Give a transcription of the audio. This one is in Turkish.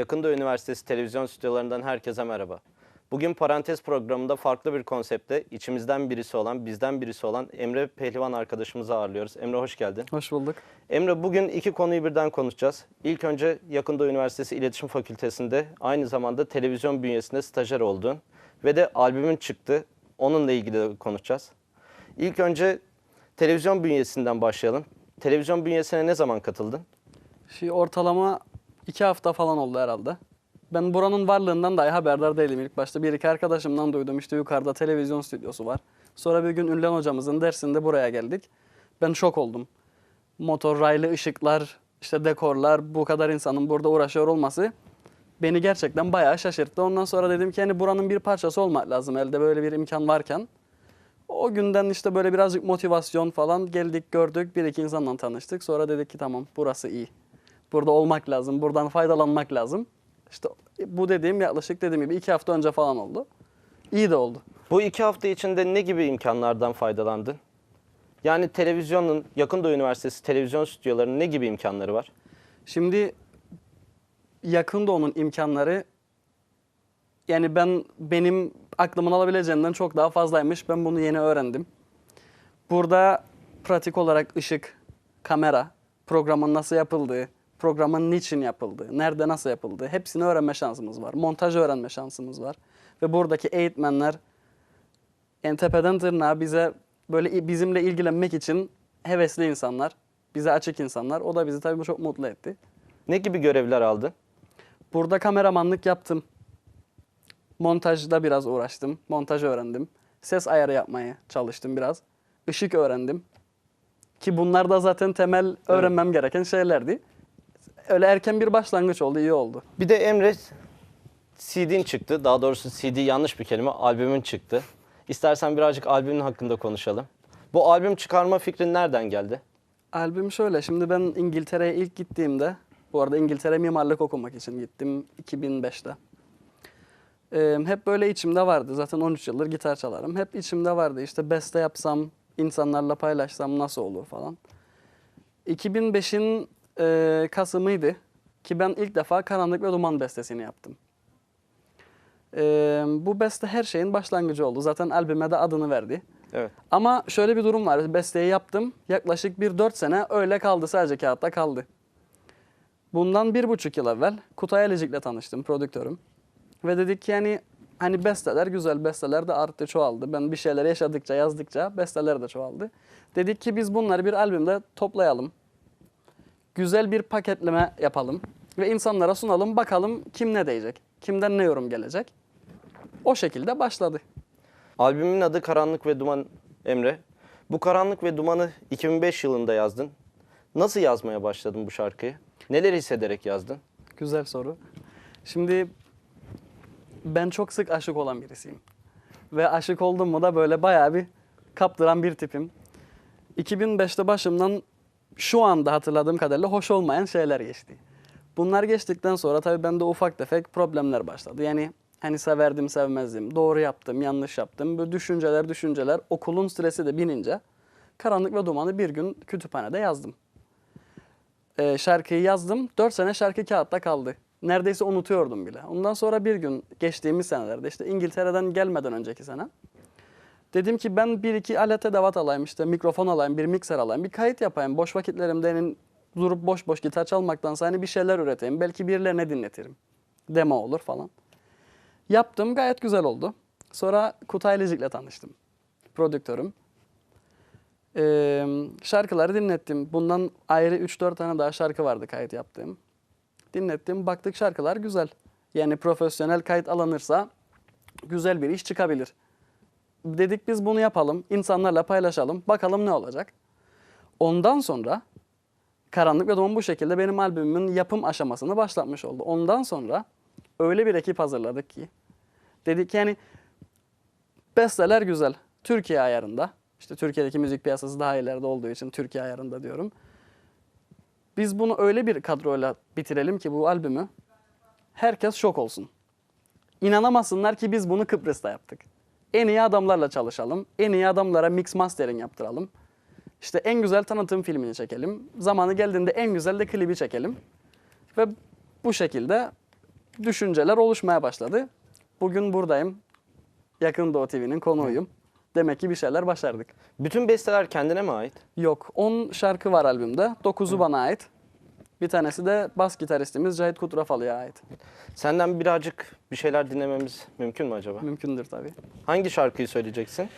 Yakında Üniversitesi televizyon stüdyolarından herkese merhaba. Bugün parantez programında farklı bir konsepte içimizden birisi olan, bizden birisi olan Emre Pehlivan arkadaşımızı ağırlıyoruz. Emre hoş geldin. Hoş bulduk. Emre bugün iki konuyu birden konuşacağız. İlk önce Yakında Üniversitesi İletişim Fakültesi'nde aynı zamanda televizyon bünyesinde stajyer oldun ve de albümün çıktı. Onunla ilgili de konuşacağız. İlk önce televizyon bünyesinden başlayalım. Televizyon bünyesine ne zaman katıldın? Şey ortalama iki hafta falan oldu herhalde. Ben buranın varlığından dahi haberdar değilim ilk başta. Bir iki arkadaşımdan duydum işte yukarıda televizyon stüdyosu var. Sonra bir gün Ünlen hocamızın dersinde buraya geldik. Ben şok oldum. Motor, raylı ışıklar, işte dekorlar, bu kadar insanın burada uğraşıyor olması beni gerçekten bayağı şaşırttı. Ondan sonra dedim ki hani buranın bir parçası olmak lazım elde böyle bir imkan varken. O günden işte böyle birazcık motivasyon falan geldik gördük bir iki insanla tanıştık. Sonra dedik ki tamam burası iyi. Burada olmak lazım, buradan faydalanmak lazım. İşte bu dediğim yaklaşık dediğim gibi iki hafta önce falan oldu. İyi de oldu. Bu iki hafta içinde ne gibi imkanlardan faydalandın? Yani televizyonun, Yakında Üniversitesi televizyon stüdyolarının ne gibi imkanları var? Şimdi yakın doğunun imkanları yani ben benim aklımın alabileceğinden çok daha fazlaymış. Ben bunu yeni öğrendim. Burada pratik olarak ışık, kamera, programın nasıl yapıldığı, programın niçin yapıldığı, nerede nasıl yapıldığı hepsini öğrenme şansımız var. Montaj öğrenme şansımız var. Ve buradaki eğitmenler en tepeden tırnağa bize böyle bizimle ilgilenmek için hevesli insanlar, bize açık insanlar. O da bizi tabii çok mutlu etti. Ne gibi görevler aldın? Burada kameramanlık yaptım. Montajda biraz uğraştım. Montaj öğrendim. Ses ayarı yapmaya çalıştım biraz. Işık öğrendim. Ki bunlar da zaten temel öğrenmem gereken şeylerdi. Öyle erken bir başlangıç oldu, iyi oldu. Bir de Emre CD'in çıktı. Daha doğrusu CD yanlış bir kelime. Albümün çıktı. İstersen birazcık albümün hakkında konuşalım. Bu albüm çıkarma fikrin nereden geldi? Albüm şöyle, şimdi ben İngiltere'ye ilk gittiğimde, bu arada İngiltere mimarlık okumak için gittim 2005'te. Ee, hep böyle içimde vardı. Zaten 13 yıldır gitar çalarım. Hep içimde vardı. İşte beste yapsam, insanlarla paylaşsam nasıl olur falan. 2005'in e, Kasım'ıydı ki ben ilk defa Karanlık ve Duman bestesini yaptım. Ee, bu beste her şeyin başlangıcı oldu. Zaten albüme de adını verdi. Evet. Ama şöyle bir durum var. Besteyi yaptım. Yaklaşık bir 4 sene öyle kaldı. Sadece kağıtta kaldı. Bundan bir buçuk yıl evvel Kutay Elicik'le tanıştım, prodüktörüm. Ve dedik ki yani hani besteler güzel, besteler de arttı, çoğaldı. Ben bir şeyler yaşadıkça, yazdıkça besteler de çoğaldı. Dedik ki biz bunları bir albümde toplayalım. Güzel bir paketleme yapalım. Ve insanlara sunalım, bakalım kim ne diyecek, kimden ne yorum gelecek. O şekilde başladı. Albümün adı Karanlık ve Duman Emre. Bu Karanlık ve Duman'ı 2005 yılında yazdın. Nasıl yazmaya başladın bu şarkıyı? Neler hissederek yazdın? Güzel soru. Şimdi ben çok sık aşık olan birisiyim. Ve aşık oldum mu da böyle bayağı bir kaptıran bir tipim. 2005'te başımdan şu anda hatırladığım kadarıyla hoş olmayan şeyler geçti. Bunlar geçtikten sonra tabii bende ufak tefek problemler başladı. Yani hani severdim sevmezdim, doğru yaptım, yanlış yaptım. Böyle düşünceler düşünceler okulun stresi de binince Karanlık ve Duman'ı bir gün kütüphanede yazdım e, şarkıyı yazdım. 4 sene şarkı kağıtta kaldı. Neredeyse unutuyordum bile. Ondan sonra bir gün geçtiğimiz senelerde işte İngiltere'den gelmeden önceki sene dedim ki ben bir iki alet edevat alayım işte mikrofon alayım, bir mikser alayım, bir kayıt yapayım. Boş vakitlerimde hani durup boş boş gitar çalmaktansa hani bir şeyler üreteyim. Belki birilerine dinletirim. Demo olur falan. Yaptım gayet güzel oldu. Sonra Kutay Licik'le tanıştım. Prodüktörüm. Ee, şarkıları dinlettim. Bundan ayrı 3-4 tane daha şarkı vardı kayıt yaptığım. Dinlettim. Baktık şarkılar güzel. Yani profesyonel kayıt alınırsa güzel bir iş çıkabilir. Dedik biz bunu yapalım. insanlarla paylaşalım. Bakalım ne olacak. Ondan sonra Karanlık ve Duman bu şekilde benim albümümün yapım aşamasını başlatmış oldu. Ondan sonra öyle bir ekip hazırladık ki dedik yani besteler güzel. Türkiye ayarında. İşte Türkiye'deki müzik piyasası daha ileride olduğu için Türkiye ayarında diyorum. Biz bunu öyle bir kadroyla bitirelim ki bu albümü herkes şok olsun. İnanamasınlar ki biz bunu Kıbrıs'ta yaptık. En iyi adamlarla çalışalım. En iyi adamlara mix mastering yaptıralım. İşte en güzel tanıtım filmini çekelim. Zamanı geldiğinde en güzel de klibi çekelim. Ve bu şekilde düşünceler oluşmaya başladı. Bugün buradayım. Yakın Doğu TV'nin konuğuyum. Demek ki bir şeyler başardık. Bütün besteler kendine mi ait? Yok 10 şarkı var albümde. 9'u bana ait. Bir tanesi de bas gitaristimiz Cahit Kutrafalı'ya ait. Senden birazcık bir şeyler dinlememiz mümkün mü acaba? Mümkündür tabii. Hangi şarkıyı söyleyeceksin?